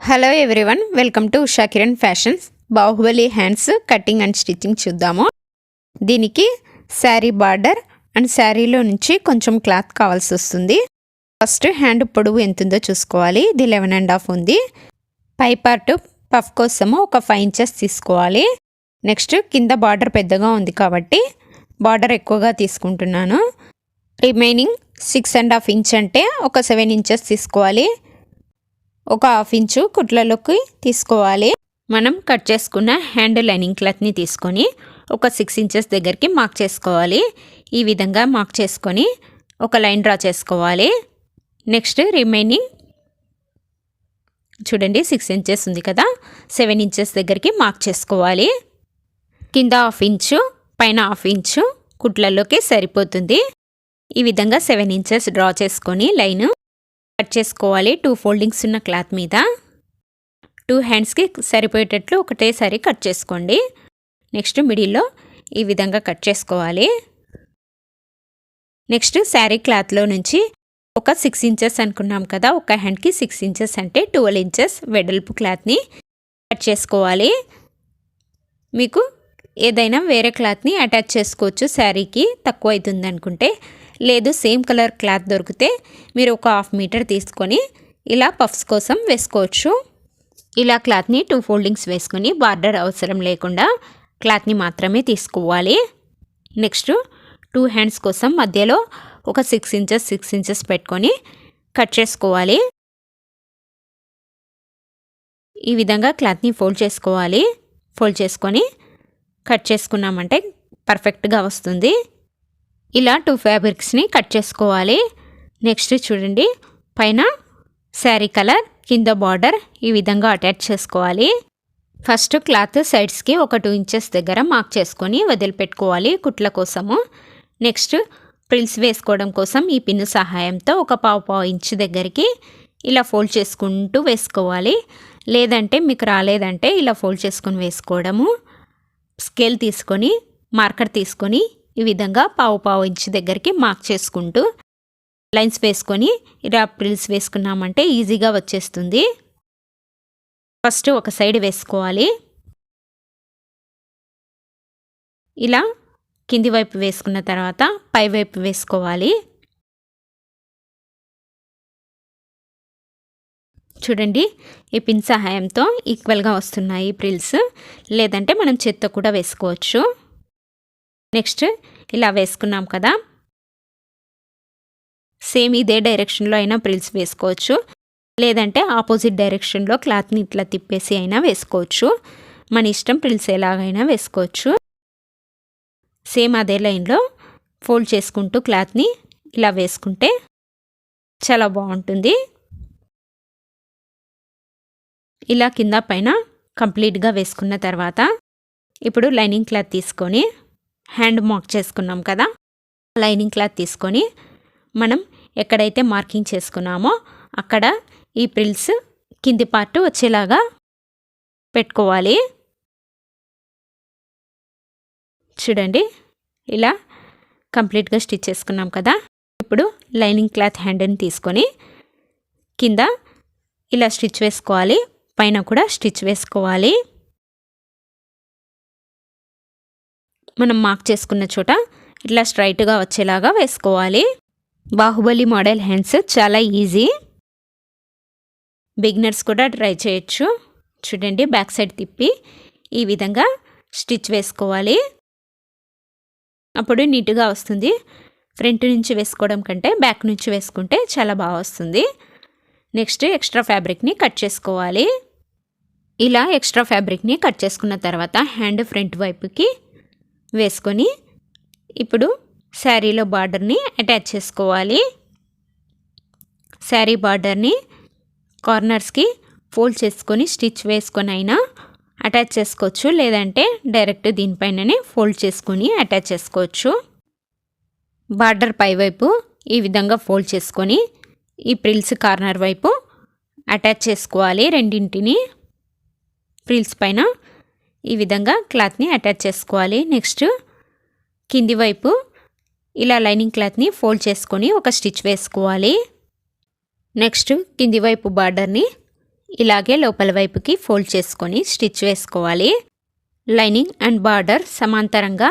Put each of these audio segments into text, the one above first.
Hello everyone welcome to Usha Kiran fashions Baahubali hands cutting and stitching చూద్దాము. దీనికి sari border and శారీలో నుంచి కొంచెం క్లాత్ కావాల్సి వస్తుంది. ఫస్ట్ హ్యాండ్ పొడవు ఎంత ఉందో చూసుకోవాలి. ఇది లెవెన్ అండ్ హాఫ్ ఉంది. పై పార్ట్ పఫ్ కోసము ఒక ఫైవ్ ఇంచెస్ తీసుకోవాలి. నెక్స్ట్ కింద బార్డర్ పెద్దగా ఉంది కాబట్టి బార్డర్ ఎక్కువగా తీసుకుంటున్నాను. Remaining six and half inch అంటే ఒక సెవెన్ ఇంచెస్ తీసుకోవాలి. ఒక హాఫ్ ఇంచు కుట్లలోకి తీసుకోవాలి. మనం కట్ చేసుకున్న హ్యాండ్ లైనింగ్ క్లాత్ని తీసుకొని ఒక సిక్స్ ఇంచెస్ దగ్గరికి మార్క్ చేసుకోవాలి. ఈ విధంగా మార్క్ చేసుకొని ఒక లైన్ డ్రా చేసుకోవాలి. నెక్స్ట్ రిమైనింగ్ చూడండి సిక్స్ ఇంచెస్ ఉంది కదా సెవెన్ ఇంచెస్ దగ్గరికి మార్క్ చేసుకోవాలి. కింద హాఫ్ ఇంచు పైన హాఫ్ ఇంచు కుట్లలోకి సరిపోతుంది. ఈ విధంగా సెవెన్ ఇంచెస్ డ్రా చేసుకొని లైన్ కట్ చేసుకోవాలి. టూ ఫోల్డింగ్స్ ఉన్న క్లాత్ మీద. టూ హ్యాండ్స్కి సరిపోయేటట్లు ఒకటేసారి కట్ చేసుకోండి. నెక్స్ట్ మిడిల్లో ఈ విధంగా కట్ చేసుకోవాలి. నెక్స్ట్ శారీ క్లాత్లో నుంచి ఒక సిక్స్ ఇంచెస్ అనుకున్నాం కదా ఒక హ్యాండ్కి సిక్స్ ఇంచెస్ అంటే ట్వెల్వ్ ఇంచెస్ వెడల్పు క్లాత్ని కట్ చేసుకోవాలి. మీకు ఏదైనా వేరే క్లాత్ని అటాచ్ చేసుకోవచ్చు శారీకి తక్కువ అవుతుంది అనుకుంటే లేదు సేమ్ కలర్ క్లాత్ దొరికితే మీరు ఒక హాఫ్ మీటర్ తీసుకొని ఇలా పఫ్స్ కోసం వేసుకోవచ్చు. ఇలా క్లాత్ని టూ ఫోల్డింగ్స్ వేసుకొని బార్డర్ అవసరం లేకుండా క్లాత్ని మాత్రమే తీసుకోవాలి. నెక్స్ట్ టూ హ్యాండ్స్ కోసం మధ్యలో ఒక సిక్స్ ఇంచెస్ సిక్స్ ఇంచెస్ పెట్టుకొని కట్ చేసుకోవాలి. ఈ విధంగా క్లాత్ని ఫోల్డ్ చేసుకోవాలి. ఫోల్డ్ చేసుకొని కట్ చేసుకున్నామంటే పర్ఫెక్ట్గా వస్తుంది. ఇలా టూ ఫ్యాబ్రిక్స్ని కట్ చేసుకోవాలి. నెక్స్ట్ చూడండి. పైన శారీ కలర్ కింద బార్డర్ ఈ విధంగా అటాచ్ చేసుకోవాలి. ఫస్ట్ క్లాత్ సైడ్స్కి ఒక టూ ఇంచెస్ దగ్గర మార్క్ చేసుకొని వదిలిపెట్టుకోవాలి కుట్ల కోసము. నెక్స్ట్ ప్రిల్స్ వేసుకోవడం కోసం ఈ పిన్ను సహాయంతో ఒక పావు పావు ఇంచ్ దగ్గరికి ఇలా ఫోల్డ్ చేసుకుంటూ వేసుకోవాలి. లేదంటే మీకు రాలేదంటే ఇలా ఫోల్డ్ చేసుకొని వేసుకోవడము. స్కేల్ తీసుకొని మార్కర్ తీసుకొని ఈ విధంగా పావు పావు ఇంచ్ దగ్గరికి మార్క్ చేసుకుంటూ లైన్స్ వేసుకొని ఇలా ప్రిల్స్ వేసుకున్నామంటే ఈజీగా వచ్చేస్తుంది. ఫస్ట్ ఒక సైడ్ వేసుకోవాలి. ఇలా కింది వైపు వేసుకున్న తర్వాత పై వైపు వేసుకోవాలి. చూడండి ఈ పిన్ సహాయంతో ఈక్వల్గా వస్తున్నాయి ప్రిల్స్ లేదంటే మనం చెత్త కూడా వేసుకోవచ్చు. నెక్స్ట్ ఇలా వేసుకున్నాం కదా. సేమ్ ఇదే డైరెక్షన్లో అయినా ప్రిల్స్ వేసుకోవచ్చు. లేదంటే ఆపోజిట్ డైరెక్షన్లో క్లాత్ని ఇట్లా తిప్పేసి అయినా వేసుకోవచ్చు. మన ఇష్టం ప్రిల్స్ ఎలాగైనా వేసుకోవచ్చు. సేమ్ అదే లైన్లో ఫోల్డ్ చేసుకుంటూ క్లాత్ని ఇలా వేసుకుంటే చాలా బాగుంటుంది. ఇలా కింద పైన కంప్లీట్గా వేసుకున్న తర్వాత ఇప్పుడు లైనింగ్ క్లాత్ తీసుకొని హ్యాండ్ మార్క్ చేసుకున్నాం కదా. లైనింగ్ క్లాత్ తీసుకొని మనం ఎక్కడైతే మార్కింగ్ చేసుకున్నామో అక్కడ ఈ ప్రిల్స్ కింది పార్ట్ వచ్చేలాగా పెట్టుకోవాలి. చూడండి ఇలా కంప్లీట్గా స్టిచ్ చేసుకున్నాం కదా. ఇప్పుడు లైనింగ్ క్లాత్ హ్యాండ్ని తీసుకొని కింద ఇలా స్టిచ్ వేసుకోవాలి పైన కూడా స్టిచ్ వేసుకోవాలి. మనం మార్క్ చేసుకున్న చోట ఇట్లా స్ట్రైట్గా వచ్చేలాగా వేసుకోవాలి. బాహుబలి మోడల్ హ్యాండ్స్ చాలా ఈజీ. బిగినర్స్ కూడా ట్రై చేయొచ్చు. చూడండి బ్యాక్ సైడ్ తిప్పి ఈ విధంగా స్టిచ్ వేసుకోవాలి. అప్పుడు నీట్గా వస్తుంది. ఫ్రంట్ నుంచి వేసుకోవడం కంటే బ్యాక్ నుంచి వేసుకుంటే చాలా బాగా వస్తుంది. నెక్స్ట్ ఎక్స్ట్రా ఫ్యాబ్రిక్ని కట్ చేసుకోవాలి. ఇలా ఎక్స్ట్రా ఫ్యాబ్రిక్ని కట్ చేసుకున్న తర్వాత హ్యాండ్ ఫ్రంట్ వైపుకి వేసుకొని ఇప్పుడు శారీలో బార్డర్ని అటాచ్ చేసుకోవాలి. శారీ బార్డర్ని కార్నర్స్కి ఫోల్డ్ చేసుకొని స్టిచ్ వేసుకొని అయినా అటాచ్ చేసుకోవచ్చు. లేదంటే డైరెక్ట్ దీనిపైననే ఫోల్డ్ చేసుకొని అటాచ్ చేసుకోవచ్చు. బార్డర్ పైవైపు ఈ విధంగా ఫోల్డ్ చేసుకొని ఈ ప్రిల్స్ కార్నర్ వైపు అటాచ్ చేసుకోవాలి రెండింటిని. ప్రిల్స్ పైన ఈ విధంగా క్లాత్ని అటాచ్ చేసుకోవాలి. నెక్స్ట్ కింది వైపు ఇలా లైనింగ్ క్లాత్ని ఫోల్డ్ చేసుకొని ఒక స్టిచ్ వేసుకోవాలి. నెక్స్ట్ కింది వైపు బార్డర్ని ఇలాగే లోపల వైపుకి ఫోల్డ్ చేసుకొని స్టిచ్ వేసుకోవాలి. లైనింగ్ అండ్ బార్డర్ సమాంతరంగా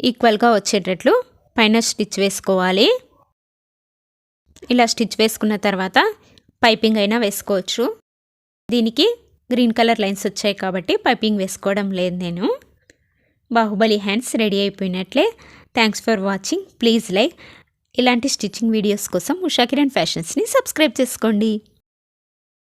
ఈక్వల్గా వచ్చేటట్లు పైన స్టిచ్ వేసుకోవాలి. ఇలా స్టిచ్ వేసుకున్న తర్వాత పైపింగ్ అయినా వేసుకోవచ్చు. దీనికి గ్రీన్ కలర్ లైన్స్ వచ్చాయి కాబట్టి పైపింగ్ వేసుకోవడం లేదు నేను. Baahubali hands ready అయిపోయినట్లే. Thanks for watching please like ఇలాంటి స్టిచ్చింగ్ వీడియోస్ కోసం ఉషా కిరణ్ ఫ్యాషన్స్ని సబ్స్క్రైబ్ చేసుకోండి.